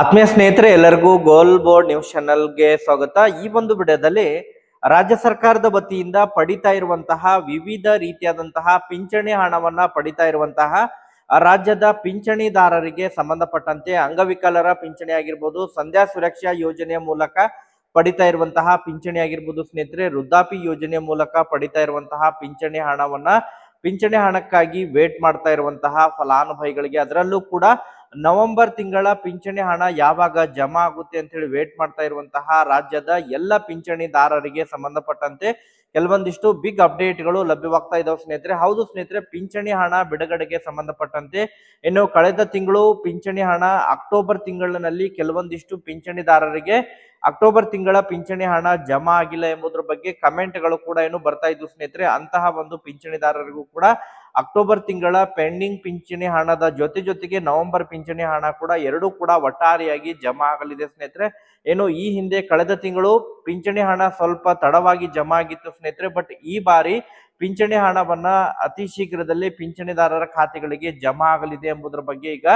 ಆತ್ಮೀಯ ಸ್ನೇಹಿತರೆ, ಎಲ್ಲರಿಗೂ ಗೋಲ್ ಬೋರ್ಡ್ ನ್ಯೂಸ್ ಚಾನಲ್ಗೆ ಸ್ವಾಗತ. ಈ ಒಂದು ವಿಡಿಯೋದಲ್ಲಿ ರಾಜ್ಯ ಸರ್ಕಾರದ ವತಿಯಿಂದ ಪಡಿತಾ ಇರುವಂತಹ ವಿವಿಧ ರೀತಿಯಾದಂತಹ ಪಿಂಚಣಿ ಹಣವನ್ನ ಪಡಿತಾ ಇರುವಂತಹ ರಾಜ್ಯದ ಪಿಂಚಣಿದಾರರಿಗೆ ಸಂಬಂಧಪಟ್ಟಂತೆ ಅಂಗವಿಕಲರ ಪಿಂಚಣಿ ಆಗಿರ್ಬೋದು, ಸಂಧ್ಯಾ ಸುರಕ್ಷಾ ಯೋಜನೆಯ ಮೂಲಕ ಪಡಿತಾ ಇರುವಂತಹ ಪಿಂಚಣಿ ಆಗಿರ್ಬೋದು ಸ್ನೇಹಿತರೆ ವೃದ್ಧಾಪಿ ಯೋಜನೆ ಮೂಲಕ ಪಡಿತಾ ಇರುವಂತಹ ಪಿಂಚಣಿ ಹಣವನ್ನ, ಪಿಂಚಣಿ ಹಣಕ್ಕಾಗಿ ವೇಟ್ ಮಾಡ್ತಾ ಇರುವಂತಹ ಫಲಾನುಭವಿಗಳಿಗೆ ಅದರಲ್ಲೂ ಕೂಡ ನವೆಂಬರ್ ತಿಂಗಳ ಪಿಂಚಣಿ ಹಣ ಯಾವಾಗ ಜಮಾ ಆಗುತ್ತೆ ಅಂತ ಹೇಳಿ ವೇಟ್ ಮಾಡ್ತಾ ಇರುವಂತಹ ರಾಜ್ಯದ ಎಲ್ಲ ಪಿಂಚಣಿದಾರರಿಗೆ ಸಂಬಂಧಪಟ್ಟಂತೆ ಕೆಲವೊಂದಿಷ್ಟು ಬಿಗ್ ಅಪ್ಡೇಟ್ಗಳು ಲಭ್ಯವಾಗ್ತಾ ಇದಾವೆ ಸ್ನೇಹಿತರೆ. ಹೌದು ಸ್ನೇಹಿತರೆ, ಪಿಂಚಣಿ ಹಣ ಬಿಡುಗಡೆಗೆ ಸಂಬಂಧಪಟ್ಟಂತೆ ಇನ್ನು ಕಳೆದ ತಿಂಗಳು ಪಿಂಚಣಿ ಹಣ ಅಕ್ಟೋಬರ್ ತಿಂಗಳಿನಲ್ಲಿ ಕೆಲವೊಂದಿಷ್ಟು ಪಿಂಚಣಿದಾರರಿಗೆ ಅಕ್ಟೋಬರ್ ತಿಂಗಳ ಪಿಂಚಣಿ ಹಣ ಜಮಾ ಆಗಿಲ್ಲ ಎಂಬುದರ ಬಗ್ಗೆ ಕಮೆಂಟ್ಗಳು ಕೂಡ ಏನು ಬರ್ತಾ ಇದ್ವು ಸ್ನೇಹಿತರೆ. ಅಂತಹ ಒಂದು ಪಿಂಚಣಿದಾರರಿಗೂ ಕೂಡ ಅಕ್ಟೋಬರ್ ತಿಂಗಳ ಪೆಂಡಿಂಗ್ ಪಿಂಚಣಿ ಹಣದ ಜೊತೆ ಜೊತೆಗೆ ನವೆಂಬರ್ ಪಿಂಚಣಿ ಹಣ ಕೂಡ ಎರಡೂ ಕೂಡ ಒಟ್ಟಾರೆಯಾಗಿ ಜಮಾ ಆಗಲಿದೆ ಸ್ನೇಹಿತರೆ. ಏನು ಈ ಹಿಂದೆ ಕಳೆದ ತಿಂಗಳು ಪಿಂಚಣಿ ಹಣ ಸ್ವಲ್ಪ ತಡವಾಗಿ ಜಮಾ ಆಗಿತ್ತು ಸ್ನೇಹಿತರೆ, ಬಟ್ ಈ ಬಾರಿ ಪಿಂಚಣಿ ಹಣವನ್ನ ಅತಿ ಶೀಘ್ರದಲ್ಲಿ ಪಿಂಚಣಿದಾರರ ಖಾತೆಗಳಿಗೆ ಜಮಾ ಆಗಲಿದೆ ಎಂಬುದರ ಬಗ್ಗೆ ಈಗ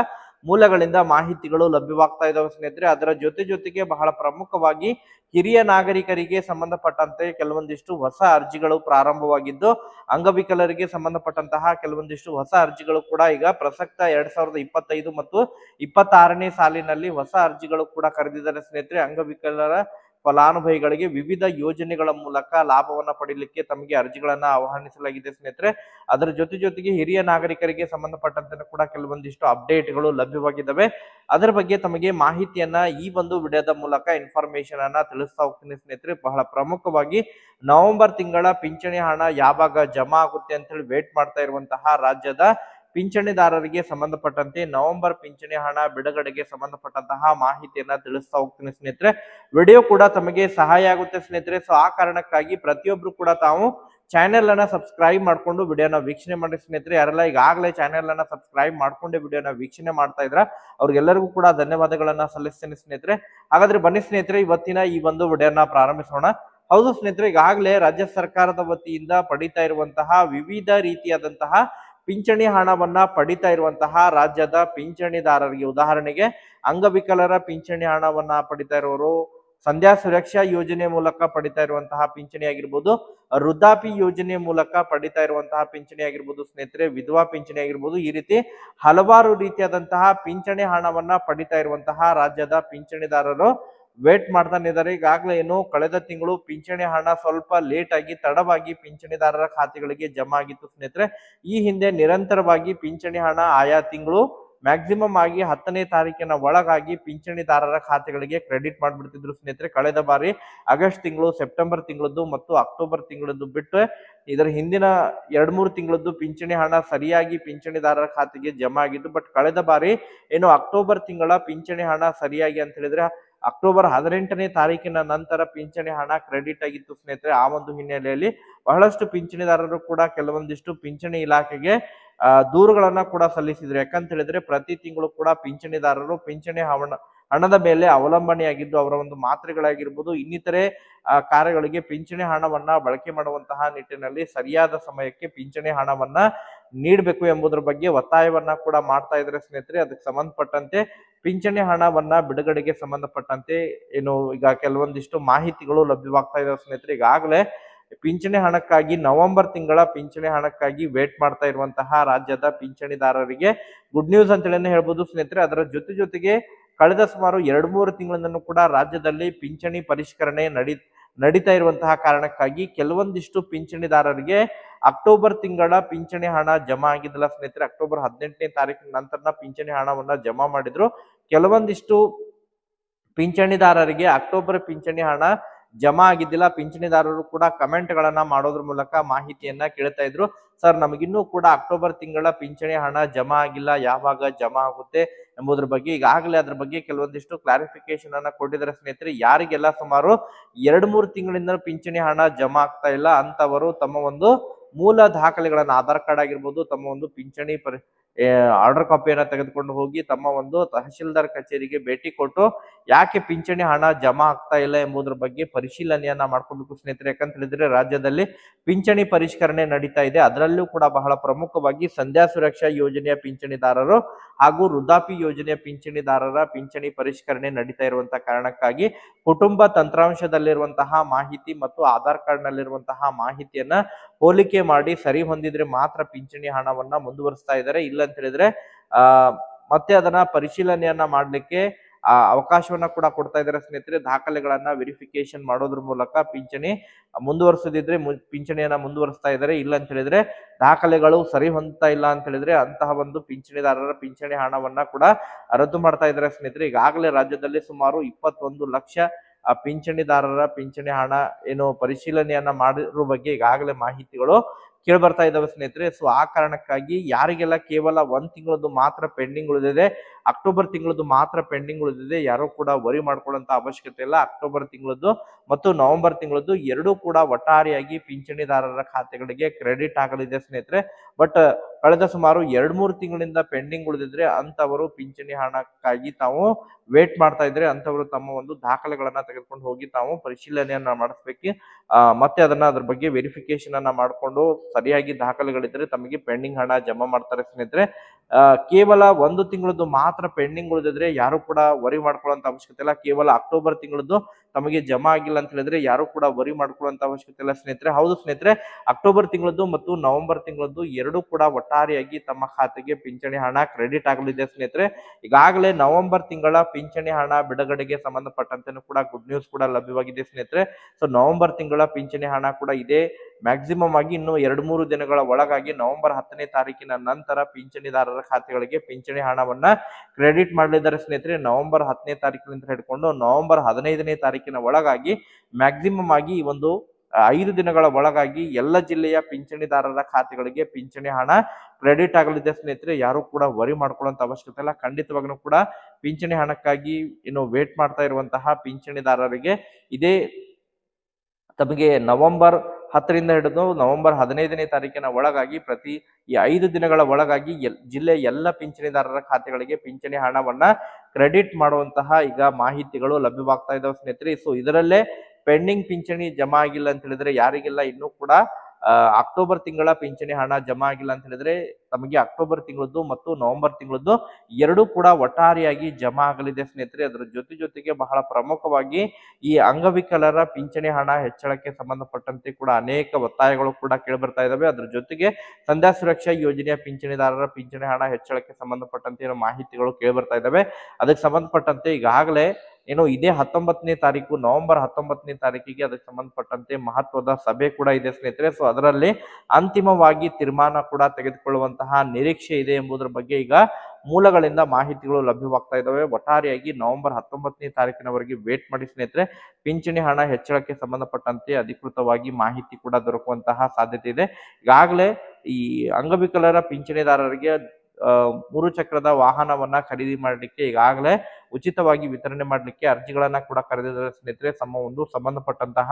ಮೂಲಗಳಿಂದ ಮಾಹಿತಿಗಳು ಲಭ್ಯವಾಗ್ತಾ ಇದ್ದಾವೆ ಸ್ನೇಹಿತರೆ. ಅದರ ಜೊತೆ ಜೊತೆಗೆ ಬಹಳ ಪ್ರಮುಖವಾಗಿ ಹಿರಿಯ ನಾಗರಿಕರಿಗೆ ಸಂಬಂಧಪಟ್ಟಂತೆ ಕೆಲವೊಂದಿಷ್ಟು ಹೊಸ ಅರ್ಜಿಗಳು ಪ್ರಾರಂಭವಾಗಿದ್ದು, ಅಂಗವಿಕಲರಿಗೆ ಸಂಬಂಧಪಟ್ಟಂತಹ ಕೆಲವೊಂದಿಷ್ಟು ಹೊಸ ಅರ್ಜಿಗಳು ಕೂಡ ಈಗ ಪ್ರಸಕ್ತ ಎರಡ್ ಸಾವಿರದ ಇಪ್ಪತ್ತೈದು ಮತ್ತು ಇಪ್ಪತ್ತಾರನೇ ಸಾಲಿನಲ್ಲಿ ಹೊಸ ಅರ್ಜಿಗಳು ಕೂಡ ಕರೆದಿದ್ದಾರೆ ಸ್ನೇಹಿತರೆ. ಅಂಗವಿಕಲರ ಫಲಾನುಭವಿಗಳಿಗೆ ವಿವಿಧ ಯೋಜನೆಗಳ ಮೂಲಕ ಲಾಭವನ್ನ ಪಡೀಲಿಕ್ಕೆ ತಮಗೆ ಅರ್ಜಿಗಳನ್ನ ಆಹ್ವಾನಿಸಲಾಗಿದೆ ಸ್ನೇಹಿತರೆ. ಅದರ ಜೊತೆ ಜೊತೆಗೆ ಹಿರಿಯ ನಾಗರಿಕರಿಗೆ ಸಂಬಂಧಪಟ್ಟಂತೆ ಕೂಡ ಕೆಲವೊಂದಿಷ್ಟು ಅಪ್ಡೇಟ್ಗಳು ಲಭ್ಯವಾಗಿದ್ದಾವೆ ಅದರ ಬಗ್ಗೆ ತಮಗೆ ಮಾಹಿತಿಯನ್ನ ಈ ಒಂದು ವಿಡಿಯೋದ ಮೂಲಕ ಇನ್ಫಾರ್ಮೇಶನ್ ಅನ್ನ ತಿಳಿಸ್ತಾ ಹೋಗ್ತೀನಿ ಸ್ನೇಹಿತರೆ. ಬಹಳ ಪ್ರಮುಖವಾಗಿ ನವೆಂಬರ್ ತಿಂಗಳ ಪಿಂಚಣಿ ಹಣ ಯಾವಾಗ ಜಮಾ ಆಗುತ್ತೆ ಅಂತ ಹೇಳಿ ವೇಟ್ ಮಾಡ್ತಾ ಇರುವಂತಹ ರಾಜ್ಯದ ಪಿಂಚಣಿದಾರರಿಗೆ ಸಂಬಂಧಪಟ್ಟಂತೆ ನವೆಂಬರ್ ಪಿಂಚಣಿ ಹಣ ಬಿಡುಗಡೆಗೆ ಸಂಬಂಧಪಟ್ಟಂತಹ ಮಾಹಿತಿಯನ್ನ ತಿಳಿಸ್ತಾ ಹೋಗ್ತೀನಿ ಸ್ನೇಹಿತರೆ. ವಿಡಿಯೋ ಕೂಡ ತಮಗೆ ಸಹಾಯ ಆಗುತ್ತೆ ಸ್ನೇಹಿತರೆ. ಸೊ ಆ ಕಾರಣಕ್ಕಾಗಿ ಪ್ರತಿಯೊಬ್ರು ಕೂಡ ತಾವು ಚಾನೆಲ್ ಅನ್ನ ಸಬ್ಸ್ಕ್ರೈಬ್ ಮಾಡ್ಕೊಂಡು ವಿಡಿಯೋನ ವೀಕ್ಷಣೆ ಮಾಡಿ ಸ್ನೇಹಿತರೆ. ಯಾರೆಲ್ಲ ಈಗಾಗಲೇ ಚಾನೆಲ್ ಅನ್ನ ಸಬ್ಸ್ಕ್ರೈಬ್ ಮಾಡ್ಕೊಂಡು ವಿಡಿಯೋನ ವೀಕ್ಷಣೆ ಮಾಡ್ತಾ ಇದ್ರ, ಅವ್ರಿಗೆಲ್ಲರಿಗೂ ಕೂಡ ಧನ್ಯವಾದಗಳನ್ನ ಸಲ್ಲಿಸ್ತೇನೆ ಸ್ನೇಹಿತರೆ. ಹಾಗಾದ್ರೆ ಬನ್ನಿ ಸ್ನೇಹಿತರೆ, ಇವತ್ತಿನ ಈ ಒಂದು ವಿಡಿಯೋನ ಪ್ರಾರಂಭಿಸೋಣ. ಹೌದು ಸ್ನೇಹಿತರೆ, ಈಗಾಗಲೇ ರಾಜ್ಯ ಸರ್ಕಾರದ ವತಿಯಿಂದ ಪಡಿತಾ ಇರುವಂತಹ ವಿವಿಧ ರೀತಿಯಾದಂತಹ ಪಿಂಚಣಿ ಹಣವನ್ನ ಪಡಿತಾ ಇರುವಂತಹ ರಾಜ್ಯದ ಪಿಂಚಣಿದಾರರಿಗೆ ಉದಾಹರಣೆಗೆ ಅಂಗವಿಕಲರ ಪಿಂಚಣಿ ಹಣವನ್ನ ಪಡಿತಾ ಇರುವವರು ಸಂಧ್ಯಾ ಸುರಕ್ಷಾ ಯೋಜನೆ ಮೂಲಕ ಪಡಿತಾ ಇರುವಂತಹ ಪಿಂಚಣಿ ಆಗಿರ್ಬೋದು ವೃದ್ಧಾಪಿ ಯೋಜನೆ ಮೂಲಕ ಪಡಿತಾ ಇರುವಂತಹ ಪಿಂಚಣಿ ಆಗಿರ್ಬೋದು, ಸ್ನೇಹಿತರೆ, ವಿಧವಾ ಪಿಂಚಣಿ ಆಗಿರ್ಬೋದು, ಈ ರೀತಿ ಹಲವಾರು ರೀತಿಯಾದಂತಹ ಪಿಂಚಣಿ ಹಣವನ್ನ ಪಡಿತಾ ಇರುವಂತಹ ರಾಜ್ಯದ ಪಿಂಚಣಿದಾರರು ವೇಟ್ ಮಾಡ್ತಾನೆ ಇದ್ದಾರೆ ಈಗಾಗಲೇ ಏನು ಕಳೆದ ತಿಂಗಳು ಪಿಂಚಣಿ ಹಣ ಸ್ವಲ್ಪ ಲೇಟ್ ಆಗಿ, ತಡವಾಗಿ ಪಿಂಚಣಿದಾರರ ಖಾತೆಗಳಿಗೆ ಜಮಾ ಆಗಿತ್ತು ಸ್ನೇಹಿತರೆ. ಈ ಹಿಂದೆ ನಿರಂತರವಾಗಿ ಪಿಂಚಣಿ ಹಣ ಆಯಾ ತಿಂಗಳು ಮ್ಯಾಕ್ಸಿಮಮ್ ಆಗಿ ಹತ್ತನೇ ತಾರೀಕಿನ ಒಳಗಾಗಿ ಪಿಂಚಣಿದಾರರ ಖಾತೆಗಳಿಗೆ ಕ್ರೆಡಿಟ್ ಮಾಡಿಬಿಡ್ತಿದ್ರು ಸ್ನೇಹಿತರೆ. ಕಳೆದ ಬಾರಿ ಆಗಸ್ಟ್ ತಿಂಗಳು ಸೆಪ್ಟೆಂಬರ್ ತಿಂಗಳದ್ದು ಮತ್ತು ಅಕ್ಟೋಬರ್ ತಿಂಗಳದ್ದು ಬಿಟ್ಟು ಇದರ ಹಿಂದಿನ ಎರಡ್ ಮೂರು ತಿಂಗಳದ್ದು ಪಿಂಚಣಿ ಹಣ ಸರಿಯಾಗಿ ಪಿಂಚಣಿದಾರರ ಖಾತೆಗೆ ಜಮಾ ಆಗಿದ್ದು ಬಟ್ ಕಳೆದ ಬಾರಿ ಏನು ಅಕ್ಟೋಬರ್ ತಿಂಗಳ ಪಿಂಚಣಿ ಹಣ ಸರಿಯಾಗಿ ಅಂತ ಹೇಳಿದ್ರೆ ಅಕ್ಟೋಬರ್ ಹದಿನೆಂಟನೇ ತಾರೀಕಿನ ನಂತರ ಪಿಂಚಣಿ ಹಣ ಕ್ರೆಡಿಟ್ ಆಗಿತ್ತು ಸ್ನೇಹಿತರೆ. ಆ ಒಂದು ಹಿನ್ನೆಲೆಯಲ್ಲಿ ಬಹಳಷ್ಟು ಪಿಂಚಣಿದಾರರು ಕೂಡ ಕೆಲವೊಂದಿಷ್ಟು ಪಿಂಚಣಿ ಇಲಾಖೆಗೆ ದೂರುಗಳನ್ನು ಕೂಡ ಸಲ್ಲಿಸಿದ್ರು. ಯಾಕಂತ ಹೇಳಿದ್ರೆ ಪ್ರತಿ ತಿಂಗಳು ಕೂಡ ಪಿಂಚಣಿದಾರರು ಪಿಂಚಣಿ ಹಣ ಹಣದ ಮೇಲೆ ಅವಲಂಬನೆಯಾಗಿದ್ದು ಅವರ ಒಂದು ಮಾತ್ರೆಗಳಾಗಿರ್ಬೋದು, ಇನ್ನಿತರೆ ಕಾರ್ಯಗಳಿಗೆ ಪಿಂಚಣಿ ಹಣವನ್ನ ಬಳಕೆ ಮಾಡುವಂತಹ ನಿಟ್ಟಿನಲ್ಲಿ ಸರಿಯಾದ ಸಮಯಕ್ಕೆ ಪಿಂಚಣಿ ಹಣವನ್ನ ನೀಡಬೇಕು ಎಂಬುದರ ಬಗ್ಗೆ ಒತ್ತಾಯವನ್ನ ಕೂಡ ಮಾಡ್ತಾ ಇದ್ದಾರೆ ಸ್ನೇಹಿತರೆ. ಅದಕ್ಕೆ ಸಂಬಂಧಪಟ್ಟಂತೆ ಪಿಂಚಣಿ ಹಣವನ್ನ ಬಿಡುಗಡೆಗೆ ಸಂಬಂಧಪಟ್ಟಂತೆ ಏನು ಈಗ ಕೆಲವೊಂದಿಷ್ಟು ಮಾಹಿತಿಗಳು ಲಭ್ಯವಾಗ್ತಾ ಇದಾವೆ ಸ್ನೇಹಿತರೆ. ಈಗಾಗಲೇ ಪಿಂಚಣಿ ಹಣಕ್ಕಾಗಿ ನವೆಂಬರ್ ತಿಂಗಳ ಪಿಂಚಣಿ ಹಣಕ್ಕಾಗಿ ವೇಟ್ ಮಾಡ್ತಾ ಇರುವಂತಹ ರಾಜ್ಯದ ಪಿಂಚಣಿದಾರರಿಗೆ ಗುಡ್ ನ್ಯೂಸ್ ಅಂತೇಳಿ ಹೇಳ್ಬೋದು ಸ್ನೇಹಿತರೆ. ಅದರ ಜೊತೆ ಜೊತೆಗೆ ಕಳೆದ ಸುಮಾರು ಎರಡು ಮೂರು ತಿಂಗಳಿಂದನೂ ಕೂಡ ರಾಜ್ಯದಲ್ಲಿ ಪಿಂಚಣಿ ಪರಿಷ್ಕರಣೆ ನಡಿ, ನಡೀತಾ ಇರುವಂತಹ ಕಾರಣಕ್ಕಾಗಿ ಕೆಲವೊಂದಿಷ್ಟು ಪಿಂಚಣಿದಾರರಿಗೆ ಅಕ್ಟೋಬರ್ ತಿಂಗಳ ಪಿಂಚಣಿ ಹಣ ಜಮಾ ಆಗಿದ್ದಿಲ್ಲ ಸ್ನೇಹಿತರೆ. ಅಕ್ಟೋಬರ್ ಹದಿನೆಂಟನೇ ತಾರೀಕಿನ ನಂತರ ಪಿಂಚಣಿ ಹಣವನ್ನ ಜಮಾ ಮಾಡಿದ್ರು. ಕೆಲವೊಂದಿಷ್ಟು ಪಿಂಚಣಿದಾರರಿಗೆ ಅಕ್ಟೋಬರ್ ಪಿಂಚಣಿ ಹಣ ಜಮಾ ಆಗಿದ್ದಿಲ್ಲ. ಪಿಂಚಣಿದಾರರು ಕೂಡ ಕಮೆಂಟ್ ಗಳನ್ನ ಮಾಡೋದ್ರ ಮೂಲಕ ಮಾಹಿತಿಯನ್ನ ಕೇಳ್ತಾ ಇದ್ರು. ಸರ್, ನಮಗಿನ್ನೂ ಕೂಡ ಅಕ್ಟೋಬರ್ ತಿಂಗಳ ಪಿಂಚಣಿ ಹಣ ಜಮಾ ಆಗಿಲ್ಲ. ಯಾವಾಗ ಜಮಾ ಆಗುತ್ತೆ ಎಂಬುದ್ರ ಬಗ್ಗೆ ಈಗಾಗಲೇ ಅದ್ರ ಬಗ್ಗೆ ಕೆಲವೊಂದಿಷ್ಟು ಕ್ಲಾರಿಫಿಕೇಶನ್ ಅನ್ನ ಕೊಟ್ಟಿದ್ದಾರೆ ಸ್ನೇಹಿತರೆ. ಯಾರಿಗೆಲ್ಲ ಸುಮಾರು ಎರಡ್ ಮೂರು ತಿಂಗಳಿಂದ ಪಿಂಚಣಿ ಹಣ ಜಮಾ ಆಗ್ತಾ ಇಲ್ಲ ಅಂತವರು ತಮ್ಮ ಒಂದು ಮೂಲ ದಾಖಲೆಗಳನ್ನ ಆಧಾರ್ ಕಾರ್ಡ್ ಆಗಿರ್ಬೋದು, ತಮ್ಮ ಒಂದು ಪಿಂಚಣಿ ಪರಿ ಆರ್ಡರ್ ಕಾಪಿಯನ್ನ ತೆಗೆದುಕೊಂಡು ಹೋಗಿ ತಮ್ಮ ಒಂದು ತಹಶೀಲ್ದಾರ್ ಕಚೇರಿಗೆ ಭೇಟಿ ಕೊಟ್ಟು ಯಾಕೆ ಪಿಂಚಣಿ ಹಣ ಜಮಾ ಆಗ್ತಾ ಇಲ್ಲ ಎಂಬುದರ ಬಗ್ಗೆ ಪರಿಶೀಲನೆಯನ್ನ ಮಾಡ್ಕೊಬೇಕು ಸ್ನೇಹಿತರೆ. ಯಾಕಂತ ಹೇಳಿದ್ರೆ ರಾಜ್ಯದಲ್ಲಿ ಪಿಂಚಣಿ ಪರಿಷ್ಕರಣೆ ನಡೀತಾ ಇದೆ. ಅದರಲ್ಲೂ ಕೂಡ ಬಹಳ ಪ್ರಮುಖವಾಗಿ ಸಂಧ್ಯಾ ಸುರಕ್ಷಾ ಯೋಜನೆಯ ಪಿಂಚಣಿದಾರರು ಹಾಗೂ ವೃದ್ಧಾಪಿ ಯೋಜನೆಯ ಪಿಂಚಣಿದಾರರ ಪಿಂಚಣಿ ಪರಿಷ್ಕರಣೆ ನಡೀತಾ ಇರುವಂತಹ ಕಾರಣಕ್ಕಾಗಿ ಕುಟುಂಬ ತಂತ್ರಾಂಶದಲ್ಲಿರುವಂತಹ ಮಾಹಿತಿ ಮತ್ತು ಆಧಾರ್ ಕಾರ್ಡ್ ನಲ್ಲಿರುವಂತಹ ಮಾಹಿತಿಯನ್ನ ಹೋಲಿಕೆ ಮಾಡಿ ಸರಿ ಹೊಂದಿದ್ರೆ ಮಾತ್ರ ಪಿಂಚಣಿ ಹಣವನ್ನ ಮುಂದುವರಿಸ್ತಾ ಇದ್ದಾರೆ. ಇಲ್ಲ ಅಂತ ಹೇಳಿದ್ರೆ, ಆ, ಮತ್ತೆ ಅದನ್ನ ಪರಿಶೀಲನೆಯನ್ನ ಮಾಡ್ಲಿಕ್ಕೆ, ಆ, ಅವಕಾಶವನ್ನ ಕೂಡ ಕೊಡ್ತಾ ಇದ್ದಾರೆ ಸ್ನೇಹಿತರೆ. ದಾಖಲೆಗಳನ್ನ ವೆರಿಫಿಕೇಶನ್ ಮಾಡೋದ್ರ ಮೂಲಕ ಪಿಂಚಣಿ ಮುಂದುವರಿಸದಿದ್ರೆ ಪಿಂಚಣಿಯನ್ನ ಮುಂದುವರಿಸ್ತಾ ಇದ್ದಾರೆ. ಇಲ್ಲ ಅಂತ ಹೇಳಿದ್ರೆ, ದಾಖಲೆಗಳು ಸರಿ ಹೊಂದ್ತಾ ಇಲ್ಲ ಅಂತ ಹೇಳಿದ್ರೆ ಅಂತಹ ಒಂದು ಪಿಂಚಣಿದಾರರ ಪಿಂಚಣಿ ಹಣವನ್ನ ಕೂಡ ರದ್ದು ಮಾಡ್ತಾ ಇದ್ದಾರೆ ಸ್ನೇಹಿತರೆ. ಈಗಾಗಲೇ ರಾಜ್ಯದಲ್ಲಿ ಸುಮಾರು ಇಪ್ಪತ್ತೊಂದು ಲಕ್ಷ ಆ ಪಿಂಚಣಿದಾರರ ಪಿಂಚಣಿ ಹಣ ಏನು ಪರಿಶೀಲನೆಯನ್ನ ಮಾಡಿರೋ ಬಗ್ಗೆ ಈಗಾಗಲೇ ಮಾಹಿತಿಗಳು ಕೇಳಿ ಬರ್ತಾ ಇದ್ದಾವೆ ಸ್ನೇಹಿತರೆ. ಸೊ ಆ ಕಾರಣಕ್ಕಾಗಿ ಯಾರಿಗೆಲ್ಲ ಕೇವಲ ಒಂದ್ ತಿಂಗಳದ್ದು ಮಾತ್ರ ಪೆಂಡಿಂಗ್ ಉಳಿದಿದೆ ಅಕ್ಟೋಬರ್ ತಿಂಗಳದ್ದು ಮಾತ್ರ ಪೆಂಡಿಂಗ್ ಉಳಿದಿದೆ. ಯಾರು ಕೂಡ ವರಿ ಮಾಡ್ಕೊಳ್ಳೋಂತ ಅವಶ್ಯಕತೆ ಇಲ್ಲ. ಅಕ್ಟೋಬರ್ ತಿಂಗಳದ್ದು ಮತ್ತು ನವೆಂಬರ್ ತಿಂಗಳದ್ದು ಎರಡೂ ಕೂಡ ಒಟ್ಟಾರೆಯಾಗಿ ಪಿಂಚಣಿದಾರರ ಖಾತೆಗಳಿಗೆ ಕ್ರೆಡಿಟ್ ಆಗಲಿದೆ ಸ್ನೇಹಿತರೆ. ಬಟ್ ಕಳೆದ ಸುಮಾರು ಎರಡ್ ಮೂರು ತಿಂಗಳಿಂದ ಪೆಂಡಿಂಗ್ ಉಳಿದಿದ್ರೆ ಅಂತವರು ಪಿಂಚಣಿ ಹಣಕ್ಕಾಗಿ ತಾವು ವೇಟ್ ಮಾಡ್ತಾ ಇದ್ರೆ ಅಂತವರು ತಮ್ಮ ಒಂದು ದಾಖಲೆಗಳನ್ನ ತೆಗೆದುಕೊಂಡು ಹೋಗಿ ತಾವು ಪರಿಶೀಲನೆಯನ್ನ ಮಾಡಿಸ್ಬೇಕು. ಮತ್ತೆ ಅದನ್ನ ಅದ್ರ ಬಗ್ಗೆ ವೆರಿಫಿಕೇಶನ್ ಅನ್ನ ಮಾಡ್ಕೊಂಡು ಸರಿಯಾಗಿ ದಾಖಲೆಗಳಿದ್ರೆ ತಮಗೆ ಪೆಂಡಿಂಗ್ ಹಣ ಜಮಾ ಮಾಡ್ತಾರೆ ಸ್ನೇಹಿತರೆ. ಕೇವಲ ಒಂದು ತಿಂಗಳದ್ದು ಮಾತ್ರ ಪೆಂಡಿಂಗ್ ಉಳಿದಿದ್ರೆ ಯಾರು ಕೂಡ ವರಿ ಮಾಡ್ಕೊಳ್ಳೋ ಅವಶ್ಯಕತೆ ಇಲ್ಲ. ಕೇವಲ ಅಕ್ಟೋಬರ್ ತಿಂಗಳದ್ದು ತಮಗೆ ಜಮಾ ಆಗಿಲ್ಲ ಅಂತ ಹೇಳಿದ್ರೆ ಯಾರು ಕೂಡ ವರಿ ಮಾಡ್ಕೊಳ್ಳುವಂತ ಅವಶ್ಯಕತೆ ಇಲ್ಲ. ಸ್ನೇಹಿತರೆ, ಹೌದು ಸ್ನೇಹಿತರೆ ಅಕ್ಟೋಬರ್ ತಿಂಗಳದ್ದು ಮತ್ತು ನವೆಂಬರ್ ತಿಂಗಳದ್ದು ಎರಡು ಕೂಡ ಒಟ್ಟಾರೆಯಾಗಿ ತಮ್ಮ ಖಾತೆಗೆ ಪಿಂಚಣಿ ಹಣ ಕ್ರೆಡಿಟ್ ಆಗಲಿದೆ ಸ್ನೇಹಿತರೆ. ಈಗಾಗಲೇ ನವೆಂಬರ್ ತಿಂಗಳ ಪಿಂಚಣಿ ಹಣ ಬಿಡುಗಡೆಗೆ ಸಂಬಂಧಪಟ್ಟಂತೆ ಕೂಡ ಗುಡ್ ನ್ಯೂಸ್ ಕೂಡ ಲಭ್ಯವಾಗಿದೆ ಸ್ನೇಹಿತರೆ. ಸೊ ನವೆಂಬರ್ ತಿಂಗಳ ಪಿಂಚಣಿ ಹಣ ಕೂಡ ಇದೆ. ಮ್ಯಾಕ್ಸಿಮಮ್ ಆಗಿ ಇನ್ನು ಎರಡು ಮೂರು ದಿನಗಳ ಒಳಗಾಗಿ ನವೆಂಬರ್ ಹತ್ತನೇ ತಾರೀಕಿನ ನಂತರ ಪಿಂಚಣಿದಾರರ ಖಾತೆಗಳಿಗೆ ಪಿಂಚಣಿ ಹಣವನ್ನ ಕ್ರೆಡಿಟ್ ಮಾಡಲಿದ್ದಾರೆ ಸ್ನೇಹಿತರೆ. ನವೆಂಬರ್ ಹತ್ತನೇ ತಾರೀಕಿನಿಂದ ಹಿಡ್ಕೊಂಡು ನವೆಂಬರ್ ಹದಿನೈದನೇ ತಾರೀಕಿನ ಒಳಗಾಗಿ ಮ್ಯಾಕ್ಸಿಮಮ್ ಆಗಿ ಈ ಒಂದು ಐದು ದಿನಗಳ ಒಳಗಾಗಿ ಎಲ್ಲ ಜಿಲ್ಲೆಯ ಪಿಂಚಣಿದಾರರ ಖಾತೆಗಳಿಗೆ ಪಿಂಚಣಿ ಹಣ ಕ್ರೆಡಿಟ್ ಆಗಲಿದೆ ಸ್ನೇಹಿತರೆ. ಯಾರು ಕೂಡ ವರಿ ಮಾಡ್ಕೊಳ್ಳೋಂಥ ಅವಶ್ಯಕತೆ ಇಲ್ಲ. ಖಂಡಿತವಾಗ್ಲೂ ಕೂಡ ಪಿಂಚಣಿ ಹಣಕ್ಕಾಗಿ ಏನು ವೇಟ್ ಮಾಡ್ತಾ ಇರುವಂತಹ ಪಿಂಚಣಿದಾರರಿಗೆ ಇದೇ ತಮಗೆ ನವೆಂಬರ್ ಹತ್ತರಿಂದ ಹಿಡಿದು ನವೆಂಬರ್ ಹದಿನೈದನೇ ತಾರೀಕಿನ ಒಳಗಾಗಿ ಪ್ರತಿ ಈ ಐದು ದಿನಗಳ ಒಳಗಾಗಿ ಜಿಲ್ಲೆಯ ಎಲ್ಲ ಪಿಂಚಣಿದಾರರ ಖಾತೆಗಳಿಗೆ ಪಿಂಚಣಿ ಹಣವನ್ನ ಕ್ರೆಡಿಟ್ ಮಾಡುವಂತಹ ಈಗ ಮಾಹಿತಿಗಳು ಲಭ್ಯವಾಗ್ತಾ ಇದಾವೆ ಸ್ನೇಹಿತರೆ. ಸೊ ಇದರಲ್ಲೇ ಪೆಂಡಿಂಗ್ ಪಿಂಚಣಿ ಜಮಾ ಆಗಿಲ್ಲ ಅಂತ ಹೇಳಿದ್ರೆ ಯಾರಿಗೆಲ್ಲ, ಇನ್ನೂ ಕೂಡ ಅಕ್ಟೋಬರ್ ತಿಂಗಳ ಪಿಂಚಣಿ ಹಣ ಜಮಾ ಆಗಿಲ್ಲ ಅಂತ ಹೇಳಿದ್ರೆ ತಮಗೆ ಅಕ್ಟೋಬರ್ ತಿಂಗಳದ್ದು ಮತ್ತು ನವೆಂಬರ್ ತಿಂಗಳದ್ದು ಎರಡೂ ಕೂಡ ಒಟ್ಟಾರೆಯಾಗಿ ಜಮಾ ಆಗಲಿದೆ ಸ್ನೇಹಿತರೆ. ಅದರ ಜೊತೆ ಜೊತೆಗೆ ಬಹಳ ಪ್ರಮುಖವಾಗಿ ಈ ಅಂಗವಿಕಲರ ಪಿಂಚಣಿ ಹಣ ಹೆಚ್ಚಳಕ್ಕೆ ಸಂಬಂಧಪಟ್ಟಂತೆ ಕೂಡ ಅನೇಕ ಒತ್ತಾಯಗಳು ಕೂಡ ಕೇಳಿಬರ್ತಾ ಇದಾವೆ. ಅದರ ಜೊತೆಗೆ ಸಂಧ್ಯಾ ಸುರಕ್ಷಾ ಯೋಜನೆಯ ಪಿಂಚಣಿದಾರರ ಪಿಂಚಣಿ ಹಣ ಹೆಚ್ಚಳಕ್ಕೆ ಸಂಬಂಧಪಟ್ಟಂತೆ ಮಾಹಿತಿಗಳು ಕೇಳಿಬರ್ತಾ ಇದಾವೆ. ಅದಕ್ಕೆ ಸಂಬಂಧಪಟ್ಟಂತೆ ಈಗಾಗಲೇ ಏನು ಇದೇ ಹತ್ತೊಂಬತ್ತನೇ ತಾರೀಕು, ನವೆಂಬರ್ ಹತ್ತೊಂಬತ್ತನೇ ತಾರೀಕಿಗೆ ಅದಕ್ಕೆ ಸಂಬಂಧಪಟ್ಟಂತೆ ಮಹತ್ವದ ಸಭೆ ಕೂಡ ಇದೆ ಸ್ನೇಹಿತರೆ. ಸೊ ಅದರಲ್ಲಿ ಅಂತಿಮವಾಗಿ ತೀರ್ಮಾನ ಕೂಡ ತೆಗೆದುಕೊಳ್ಳುವಂತಹ ನಿರೀಕ್ಷೆ ಇದೆ ಎಂಬುದರ ಬಗ್ಗೆ ಈಗ ಮೂಲಗಳಿಂದ ಮಾಹಿತಿಗಳು ಲಭ್ಯವಾಗ್ತಾ ಇದ್ದಾವೆ ಒಟ್ಟಾರೆಯಾಗಿ ನವೆಂಬರ್ ಹತ್ತೊಂಬತ್ತನೇ ತಾರೀಕಿನವರೆಗೆ ವೇಟ್ ಮಾಡಿ ಸ್ನೇಹಿತರೆ. ಪಿಂಚಣಿ ಹಣ ಹೆಚ್ಚಳಕ್ಕೆ ಸಂಬಂಧಪಟ್ಟಂತೆ ಅಧಿಕೃತವಾಗಿ ಮಾಹಿತಿ ಕೂಡ ದೊರಕುವಂತಹ ಸಾಧ್ಯತೆ ಇದೆ. ಈಗಾಗಲೇ ಈ ಅಂಗವಿಕಲರ ಪಿಂಚಣಿದಾರರಿಗೆ ಮೂರು ಚಕ್ರದ ವಾಹನವನ್ನ ಖರೀದಿ ಮಾಡಲಿಕ್ಕೆ ಈಗಾಗಲೇ ಉಚಿತವಾಗಿ ವಿತರಣೆ ಮಾಡಲಿಕ್ಕೆ ಅರ್ಜಿಗಳನ್ನ ಕೂಡ ಕರೆದಿದ್ದಾರೆ. ಸ್ನೇಹಿತರೆ, ತಮ್ಮ ಒಂದು ಸಂಬಂಧಪಟ್ಟಂತಹ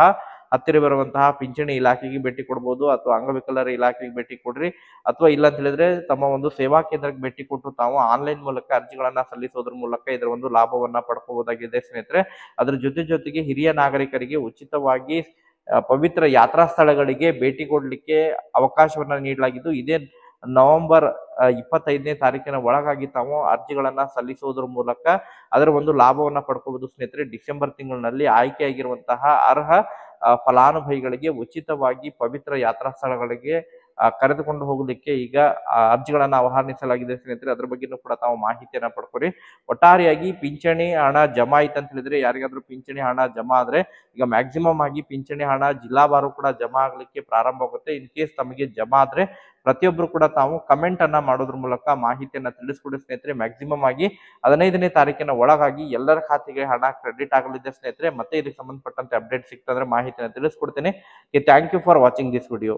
ಹತ್ತಿರ ಬರುವಂತಹ ಪಿಂಚಣಿ ಇಲಾಖೆಗೆ ಭೇಟಿ ಕೊಡಬಹುದು ಅಥವಾ ಅಂಗವಿಕಲರ ಇಲಾಖೆಗೆ ಭೇಟಿ ಕೊಡ್ರಿ. ಅಥವಾ ಇಲ್ಲ ಅಂತ ಹೇಳಿದ್ರೆ ತಮ್ಮ ಒಂದು ಸೇವಾ ಕೇಂದ್ರಕ್ಕೆ ಭೇಟಿ ಕೊಟ್ಟು ತಾವು ಆನ್ಲೈನ್ ಮೂಲಕ ಅರ್ಜಿಗಳನ್ನ ಸಲ್ಲಿಸೋದ್ರ ಮೂಲಕ ಇದರ ಒಂದು ಲಾಭವನ್ನ ಪಡ್ಕೋಬಹುದಾಗಿದೆ ಸ್ನೇಹಿತರೆ. ಅದ್ರ ಜೊತೆ ಜೊತೆಗೆ ಹಿರಿಯ ನಾಗರಿಕರಿಗೆ ಉಚಿತವಾಗಿ ಪವಿತ್ರ ಯಾತ್ರಾ ಸ್ಥಳಗಳಿಗೆ ಭೇಟಿ ಕೊಡ್ಲಿಕ್ಕೆ ಅವಕಾಶವನ್ನ ನೀಡಲಾಗಿದ್ದು, ಇದೇ ನವೆಂಬರ್ ಇಪ್ಪತ್ತೈದನೇ ತಾರೀಕಿನ ಒಳಗಾಗಿ ತಾವು ಅರ್ಜಿಗಳನ್ನ ಸಲ್ಲಿಸುವುದರ ಮೂಲಕ ಅದರ ಒಂದು ಲಾಭವನ್ನ ಪಡ್ಕೋಬಹುದು ಸ್ನೇಹಿತರೆ. ಡಿಸೆಂಬರ್ ತಿಂಗಳಿನಲ್ಲಿ ಆಯ್ಕೆಯಾಗಿರುವಂತಹ ಅರ್ಹ ಫಲಾನುಭವಿಗಳಿಗೆ ಉಚಿತವಾಗಿ ಪವಿತ್ರ ಯಾತ್ರಾ ಸ್ಥಳಗಳಿಗೆ ಕರೆದುಕೊಂಡು ಹೋಗಲಿಕ್ಕೆ ಈಗ ಅರ್ಜಿಗಳನ್ನು ಆಹ್ವಾನಿಸಲಾಗಿದೆ ಸ್ನೇಹಿತರೆ. ಅದ್ರ ಬಗ್ಗೆನೂ ಕೂಡ ತಾವು ಮಾಹಿತಿಯನ್ನು ಪಡ್ಕೊರಿ. ಒಟ್ಟಾರೆಯಾಗಿ ಪಿಂಚಣಿ ಹಣ ಜಮಾ ಆಯ್ತು ಅಂತ ಹೇಳಿದ್ರೆ ಯಾರಿಗಾದ್ರೂ ಪಿಂಚಣಿ ಹಣ ಜಮಾ ಆದ್ರೆ ಈಗ ಮ್ಯಾಕ್ಸಿಮಮ್ ಆಗಿ ಪಿಂಚಣಿ ಹಣ ಜಿಲ್ಲಾವಾರು ಕೂಡ ಜಮಾ ಆಗ್ಲಿಕ್ಕೆ ಪ್ರಾರಂಭ ಆಗುತ್ತೆ. ಇನ್ ಕೇಸ್ ತಮಗೆ ಜಮಾ ಆದ್ರೆ ಪ್ರತಿಯೊಬ್ರು ಕೂಡ ತಾವು ಕಮೆಂಟ್ ಅನ್ನ ಮಾಡೋದ್ರ ಮೂಲಕ ಮಾಹಿತಿಯನ್ನ ತಿಳಿಸ್ಕೊಡಿ ಸ್ನೇಹಿತರೆ. ಮ್ಯಾಕ್ಸಿಮಮ್ ಆಗಿ ಹದಿನೈದನೇ ತಾರೀಕಿನ ಒಳಗಾಗಿ ಎಲ್ಲರ ಖಾತೆಗೆ ಹಣ ಕ್ರೆಡಿಟ್ ಆಗಲಿದೆ ಸ್ನೇಹಿತರೆ. ಮತ್ತೆ ಇದಕ್ಕೆ ಸಂಬಂಧಪಟ್ಟಂತೆ ಅಪ್ಡೇಟ್ ಸಿಕ್ತಂದ್ರೆ ಮಾಹಿತಿಯನ್ನು ತಿಳಿಸ್ಕೊಡ್ತೇನೆ. Thank you for watching this video